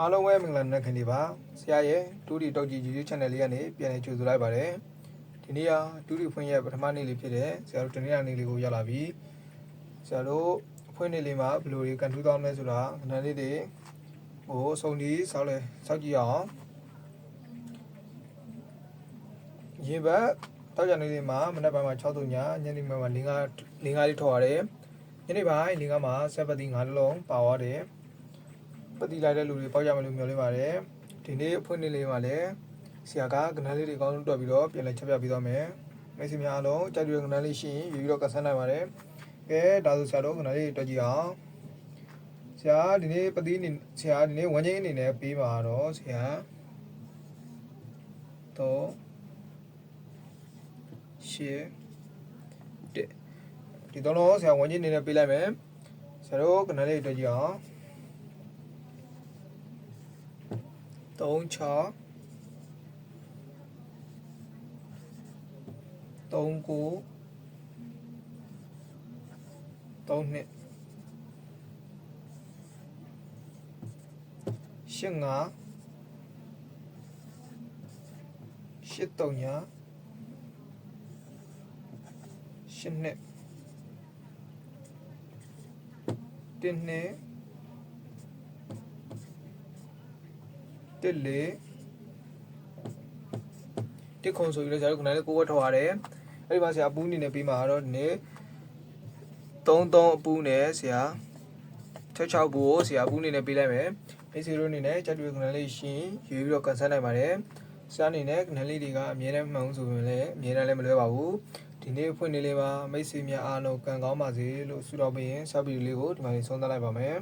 အားလုံးပဲမင်္ဂလာနေ့ခင်ဒီပါဆရာရဲ့တူဒီတောက်ကြီး YouTube channel လေးကနေပြန်လည်ကြိုဆိုလိုက်ပါတယ်ဒီနေ့ကတူဒီဖွင့်ရဲ့ပထမနေ့လေးဖြစ်တဲ့ဆရာတို့တနေ့နေ့လေးကိုရောက်လာပြီဆရာတို့ဖွင့်နေ့လေးမှာဘယ်လိုတွေကန်ထူးသွားမလဲဆိုတာခဏလေးတွေကိုစုံဒီစောက်လဲစောက်ကြည့်အောင်ရင်ဘတ်တောက်ကြနေ့လေးမှာမနက်ပိုင်းမှာ6တုံညညနေပိုင်းမှာလင်းကားလင်းကားလေးထော်ရတယ်ညနေပိုင်းလင်းကားမှာဆက်ပတ်တီ9လုံးပါသွားတယ် ပတိလိုက်တဲ့လူတွေပေါက်ရမယ်လို့မျှော်လင့်ပါတယ်ဒီနေ့အဖွင့်နေ့လေးမှာလည်းဆရာကကဏ္ဍလေးတွေအကောင်းဆုံးတွက်ပြီးတော့ပြန်လည်ချက်ပြပေးသွားမယ်မိတ်ဆွေများအားလုံးကြိုက်တဲ့ကဏ္ဍလေးရှိရင်ယူပြီးတော့ကဆန်းနိုင်ပါတယ်ကဲဒါဆိုဆရာတို့ကဏ္ဍလေးတွက်ကြည့်အောင်ဆရာဒီနေ့ပတိနေဆရာဒီနေ့ဝန်ချင်းအနေနဲ့ပေးပါတော့ဆရာတော့ရှေ့တဲ့ဒီတော့တော့ဆရာဝန်ချင်းအနေနဲ့ပေးလိုက်မယ်ဆရာတို့ကဏ္ဍလေးတွက်ကြည့်အောင် သုံးချသုံးကိုသုံးနှစ်ရှင်းငါရှစ်တုံညာရှင်းနှစ် တင်းနှစ်တစ်လေတစ်ခုံဆိုပြီးတော့ဆရာတို့ခုနကကိုဝတ်ထော်ရတယ်အဲ့ဒီမှာဆရာအပူးအနေနဲ့ပြီးမှာတော့ဒီနေ့33အပူးနဲ့ဆရာ66ပူကိုဆရာအပူးအနေနဲ့ပေးလိုက်မယ်မိတ်ဆွေတို့အနေနဲ့ကြက်တွေခုနလေးရှင်းရွေးပြီးတော့ကန်ဆယ်နိုင်ပါတယ်ဆရာအနေနဲ့ခုနလေးတွေကအမြဲတမ်းမှန်အောင်ဆိုရင်လည်းအမြဲတမ်းလည်းမလွဲပါဘူးဒီနေ့ဖွင့်နေလေးပါမိတ်ဆွေများအားလုံးကံကောင်းပါစေလို့ဆုတောင်းပေးရင်ဆောက်ဗီဒီယိုလေးကိုဒီမှာဆုံးသတ်လိုက်ပါမယ်